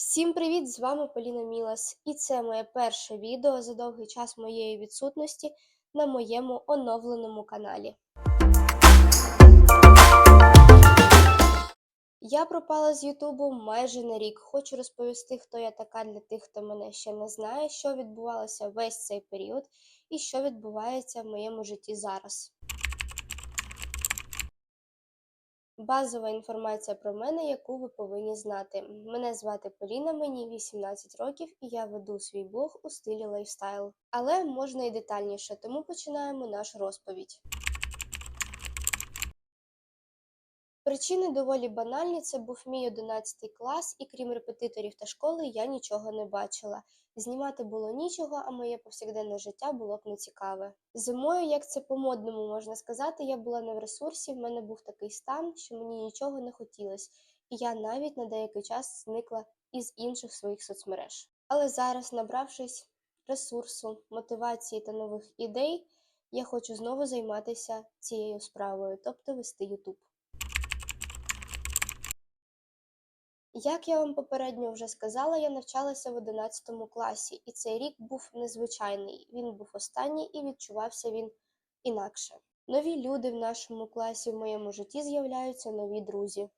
Всім привіт! З вами Поліна Мілас, і це моє перше відео за довгий час моєї відсутності на моєму оновленому каналі. Я пропала з Ютубу майже на рік. Хочу розповісти, хто я така для тих, хто мене ще не знає, що відбувалося весь цей період і що відбувається в моєму житті зараз. Базова інформація про мене, яку ви повинні знати. Мене звати Поліна, мені 18 років, і я веду свій блог у стилі лайфстайл. Але можна і детальніше, тому починаємо нашу розповідь. Причини доволі банальні. Це був мій 11 клас, і крім репетиторів та школи, я нічого не бачила. Знімати було нічого, а моє повсякденне життя було б нецікаве. Зимою, як це по-модному можна сказати, я була не в ресурсі, в мене був такий стан, що мені нічого не хотілося, і я навіть на деякий час зникла із інших своїх соцмереж. Але зараз, набравшись ресурсу, мотивації та нових ідей, я хочу знову займатися цією справою, тобто вести YouTube. Як я вам попередньо вже сказала, я навчалася в 11 класі, і цей рік був незвичайний. Він був останній і відчувався він інакше. Нові люди в нашому класі в моєму житті з'являються нові друзі.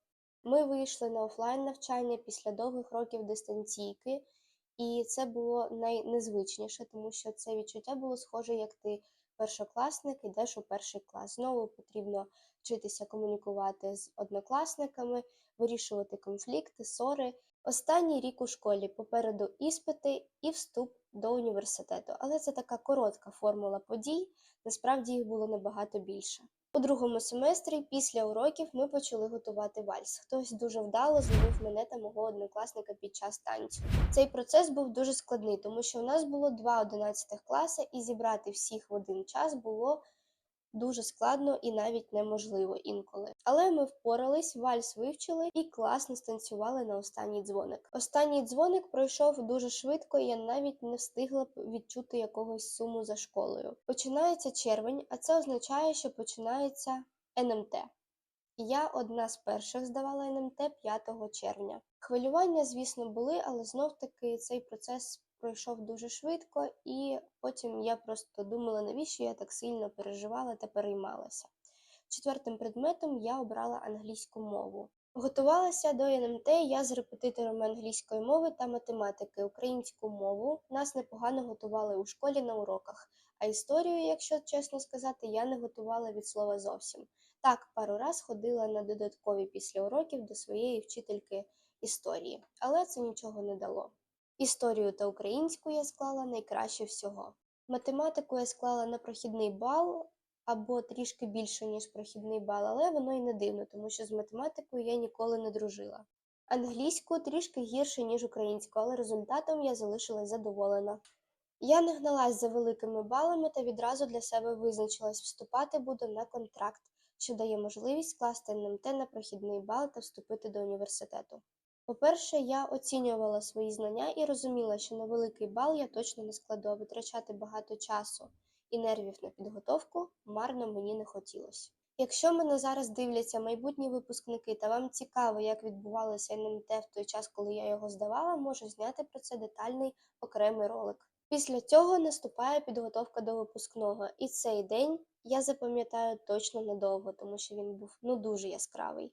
Ми вийшли на офлайн навчання після довгих років дистанційки, і це було найнезвичніше, тому що це відчуття було схоже, як ти першокласник йдеш у перший клас. Знову потрібно вчитися комунікувати з однокласниками, вирішувати конфлікти, ссори. Останній рік у школі попереду іспити і вступ до університету. Але це така коротка формула подій, насправді їх було набагато більше. У другому семестрі після уроків ми почали готувати вальс. Хтось дуже вдало зловив мене та мого однокласника під час танцю. Цей процес був дуже складний, тому що у нас було два 11 класи, і зібрати всіх в один час було дуже складно і навіть неможливо інколи. Але ми впорались, вальс вивчили і класно станцювали на останній дзвоник. Останній дзвоник пройшов дуже швидко, і я навіть не встигла відчути якогось суму за школою. Починається червень, а це означає, що починається НМТ. Я одна з перших здавала НМТ 5 червня. Хвилювання, звісно, були, але знов таки цей процес пройшов дуже швидко, і потім я просто думала, навіщо я так сильно переживала та переймалася. Четвертим предметом я обрала англійську мову. Готувалася до НМТ я з репетиторами англійської мови та математики. Українську мову нас непогано готували у школі на уроках, а історію, якщо чесно сказати, я не готувала від слова зовсім. Так, пару раз ходила на додаткові після уроків до своєї вчительки історії, але це нічого не дало. Історію та українську я склала найкраще всього. Математику я склала на прохідний бал або трішки більше, ніж прохідний бал, але воно й не дивно, тому що з математикою я ніколи не дружила. Англійську трішки гірше, ніж українську, але результатом я залишилась задоволена. Я не гналась за великими балами та відразу для себе визначилась, вступати буду на контракт, що дає можливість скласти НМТ на прохідний бал та вступити до університету. По-перше, я оцінювала свої знання і розуміла, що на великий бал я точно не складу, а витрачати багато часу і нервів на підготовку марно мені не хотілося. Якщо мене зараз дивляться майбутні випускники та вам цікаво, як відбувалося НМТ в той час, коли я його здавала, можу зняти про це детальний окремий ролик. Після цього наступає підготовка до випускного, і цей день я запам'ятаю точно надовго, тому що він був ну дуже яскравий.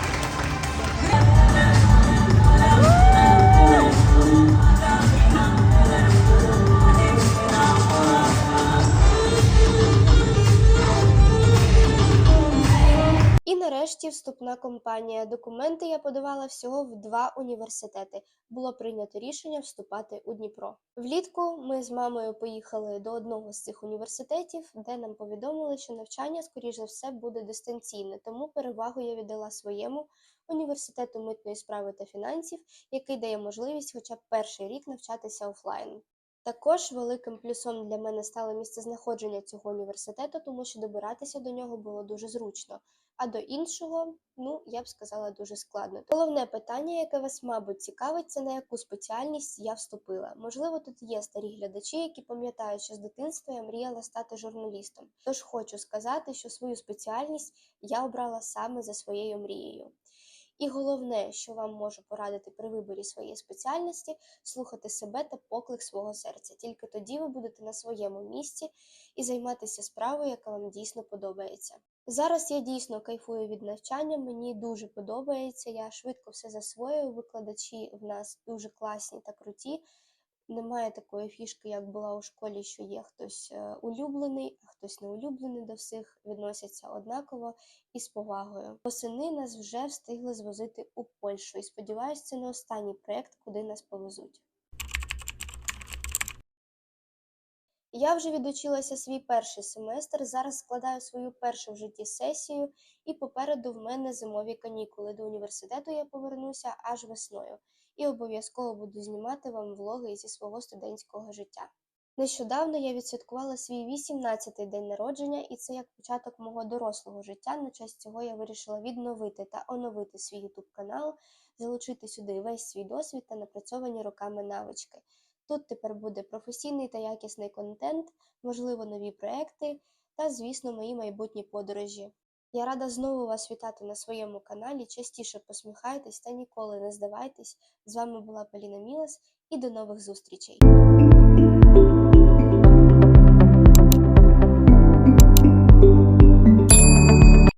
вступна кампанія. Документи я подавала всього в два університети. Було прийнято рішення вступати у Дніпро. Влітку ми з мамою поїхали до одного з цих університетів, де нам повідомили, що навчання, скоріш за все, буде дистанційне, тому перевагу я віддала своєму університету митної справи та фінансів, який дає можливість хоча б перший рік навчатися офлайн. Також великим плюсом для мене стало місцезнаходження цього університету, тому що добиратися до нього було дуже зручно, а до іншого, ну я б сказала, дуже складно. Головне питання, яке вас, мабуть, цікавить, це на яку спеціальність я вступила. Можливо, тут є старі глядачі, які пам'ятають, що з дитинства я мріяла стати журналістом. Тож хочу сказати, що свою спеціальність я обрала саме за своєю мрією. І головне, що вам можу порадити при виборі своєї спеціальності, слухати себе та поклик свого серця. Тільки тоді ви будете на своєму місці і займатися справою, яка вам дійсно подобається. Зараз я дійсно кайфую від навчання, мені дуже подобається. Я швидко все засвоюю. Викладачі в нас дуже класні та круті. Немає такої фішки, як була у школі, що є хтось е, улюблений, а хтось не улюблений до всіх, відносяться однаково і з повагою. Восени нас вже встигли звозити у Польщу, і сподіваюся, це не останній проєкт, куди нас повезуть. Я вже відучилася свій перший семестр, зараз складаю свою першу в житті сесію, і попереду в мене зимові канікули. До університету я повернуся аж весною і обов'язково буду знімати вам влоги зі свого студентського життя. Нещодавно я відсвяткувала свій 18-й день народження, і це як початок мого дорослого життя. На честь цього я вирішила відновити та оновити свій YouTube канал, залучити сюди весь свій досвід та напрацьовані роками навички. Тут тепер буде професійний та якісний контент, можливо, нові проекти та, звісно, мої майбутні подорожі. Я рада знову вас вітати на своєму каналі. Частіше посміхайтесь та ніколи не здавайтесь. З вами була Поліна Мілас і до нових зустрічей!